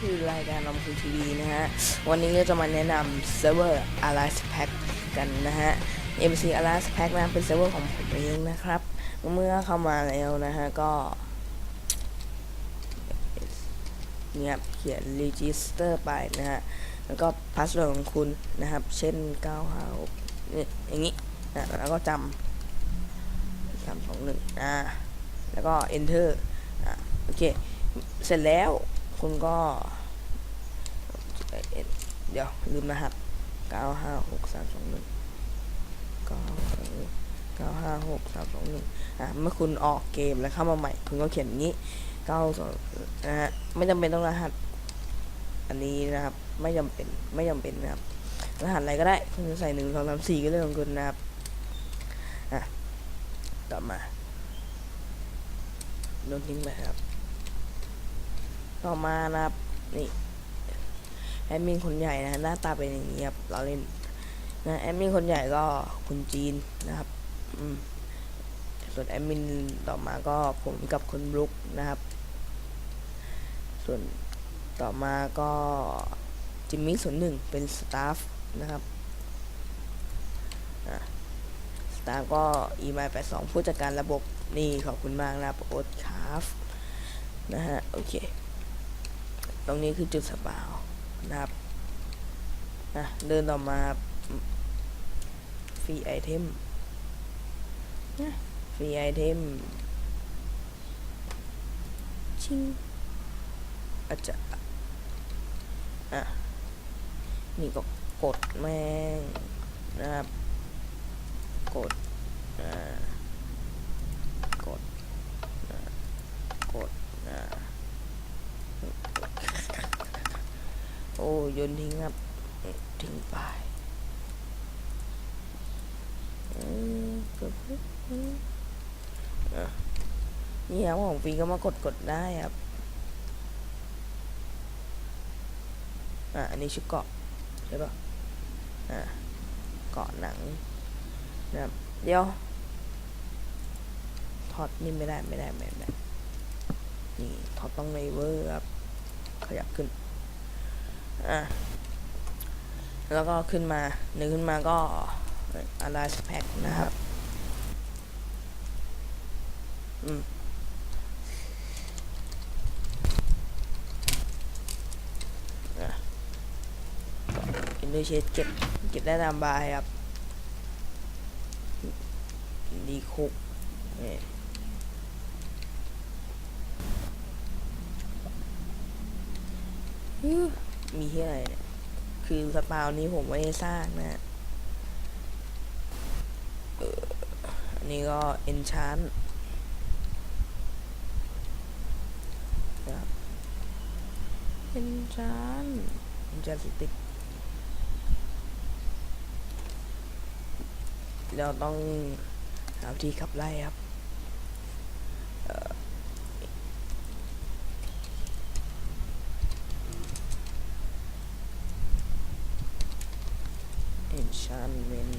คือรายการนมคุทีวีนะฮะ วันนี้เราจะมาแนะนำเซิร์ฟเวอร์ Alice Pack กันนะฮะ MC Alice Pack นะเป็นเซิร์ฟเวอร์ของผมเองนะครับ เมื่อเข้ามาแล้วนะฮะ ก็เนี่ยเขียน register ไปนะฮะ แล้วก็ password ของคุณนะครับ เช่น956เนี่ยอย่างนี้นะแล้วก็จำจำสองหนึ่งอ่า แล้วก็ enter อะโอเค เสร็จแล้วคุณก็ เดี๋ยวลืมนะครับ9 5 6 3 2 1 956321อะเมื่อคุณออกเกมแล้วเข้ามาใหม่ คุณก็เขียนงี้9 2นะฮะไม่จำเป็นต้องรหัส อันนี้นะครับ ไม่จำเป็นไม่จำเป็นนะครับ รหัสอะไรก็ได้ คุณจะใส่หนึ่งสองสามสี่ก็เรื่องของคุณนะครับอะต่อมาโดนทิ้งไปครับ ต่อมานะครับนี่ แอดมินคนใหญ่นะหน้าตาเป็นอย่างนี้ครับเราเล่นนะแอดมินคนใหญ่ก็คุณจีนนะครับอืมส่วนแอดมินต่อมาก็ผมกับคุณบลุกนะครับ ส่วนต่อมาก็จิมมี่ส่วนหนึ่งเป็นสตาฟนะครับสตาฟก็อีไมล์แปดสองผู้จัดการระบบนี่ขอบคุณมากนะครับโอ๊ตคาฟนะฮะโอเค ตรงนี้คือจุดสปาว นะครับอะเดินต่อมาฟรีไอเทมนะฟรีไอเทมชิงอาจจะอะ นี่ก็กดแม่งนะครับ กดอ่ากดอ่ากดอ่า โอ้ยนทิ้งครับทิ้งไปอืมกดอืมอะนี่ครับของฟรีก็มากดกดได้ครับ อะ อันนี้ชุดเกาะใช่ปะอะเกาะหนังนะครับเดี๋ยวถอดนี่ไม่ได้ไม่ได้ไม่ได้นี่ถอดต้องเลเวอร์ครับ ขยับขึ้น อะแล้วก็ขึ้นมาหนึ่งขึ้นมาก็อะไรสแพ็คนะครับ อืมอะอินโดเชสเก็บเก็บได้ตามบายครับ ดีคุกนี่อื้อ มีที่อะไรเนี่ย คือสปาวนี้ผมไม่ได้สร้างนะอันนี้ก็เอนชานเอนชานเอนชานสติกเราต้องหาวิธีขับไล่ครับ enchantment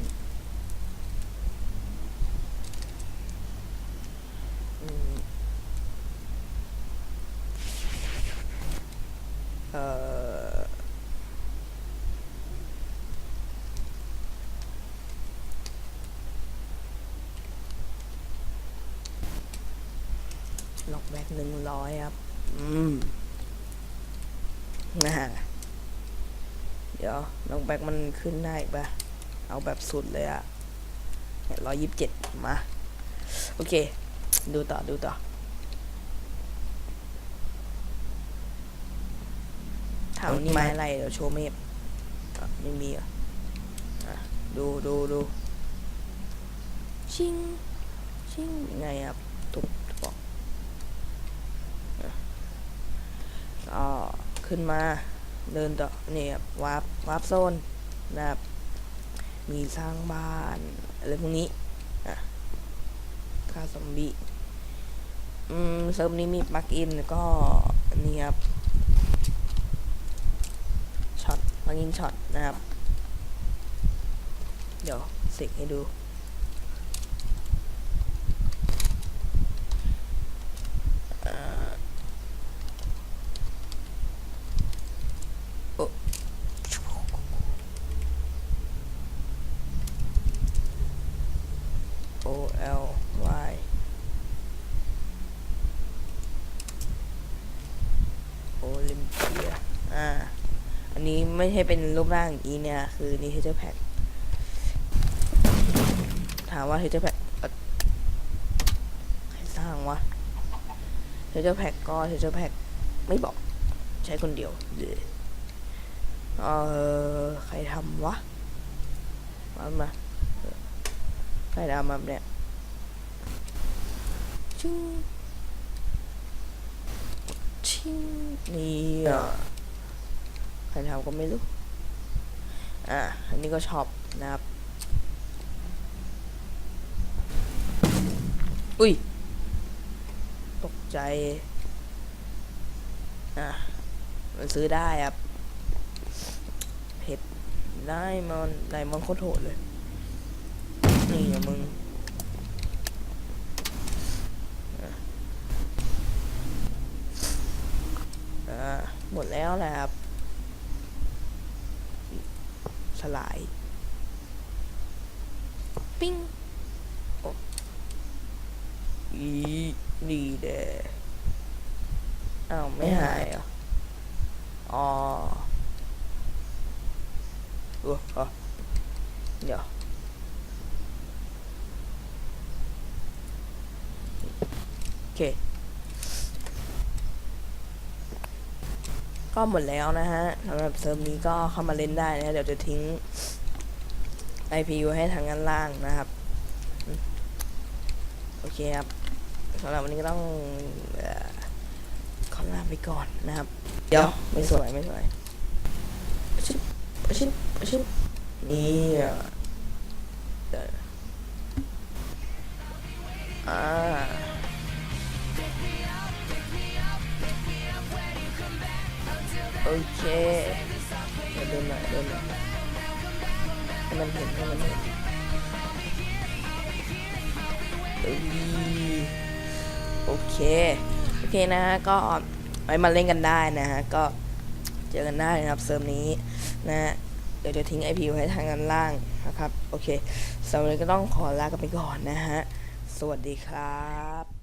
อืมเอ่อล็อกแบ็กหนึ่งร้อยครับ อืมนะฮะเดี๋ยวน้องแบ็กมันขึ้นได้อีกปะ เอาแบบสุดเลยอะร้อยยี่สิบเจ็ดมา โอเค ดูต่อ ดูต่อ ถามนี่ไม้อะไร เดี๋ยวโชว์เมฟอะไม่มีอะอะ ดูดูดูชิง ชิงยังไงครับถูกบอกอะก็ขึ้นมา เดินต่อเนี่ยครับวาร์ปวาร์ปโซนนะครับ มีสร้างบ้านอะไรพวกนี้อะฆ่าซอมบี้อืมเซิร์ฟนี้มีปลั๊กอินก็นี่ครับช็อตปลั๊กอินช็อตนะครับ เดี๋ยวเสกให้ดูอ่า O L Y โอลิมเปียอ่า อันนี้ไม่ใช่เป็นรูปร่างอีเนี่ย คือนี่เทเจอร์แพ็ถามว่าเทเจอร์แพ็ใครสร้างวะเทเจอร์แพ็ก็เทเจอร์แพ็ไม่บอกใช้คนเดียวเลยเออใครทำวะมามาใครทำมาเนี่ยชิงชิงนี่อะ ใครทำก็ไม่รู้ อะ อันนี้ก็ชอบนะครับ อุ้ย ตกใจ อะ มันซื้อได้ครับเพชรได้มอนได้มอนโคตรโหดเลย นี่อะมึงอะอ่าหมดแล้วแหละครับ สลาย ปิ้งโอ้อีนี่เด้อ้าวไม่หายเหรออ๋อเออเออเดี๋ยวโอเค ก็หมดแล้วนะฮะสำหรับเซิร์ฟนี้ก็เข้ามาเล่นได้นะ เดี๋ยวจะทิ้ง IPU ให้ทางด้านล่างนะครับอืมโอเคครับสำหรับวันนี้ก็ต้องเอ่อขอลาไปก่อนนะครับ เดี๋ยวไม่สวยไม่สวยชิบชิบชิบนี่อะเดี๋ยวอ่า โอเคเดินหน่อยเดินหน่อยให้มันเห็นให้มันเห็นโอเค โอเคนะฮะ ก็ไปมาเล่นกันได้นะฮะ ก็เจอกันได้นะครับเซิร์ฟนี้นะฮะ เดี๋ยวจะทิ้ง IP ไว้ทางด้านล่างนะครับ โอเคสำหรับนี้ก็ต้องขอลากันไปก่อนนะฮะ สวัสดีครับ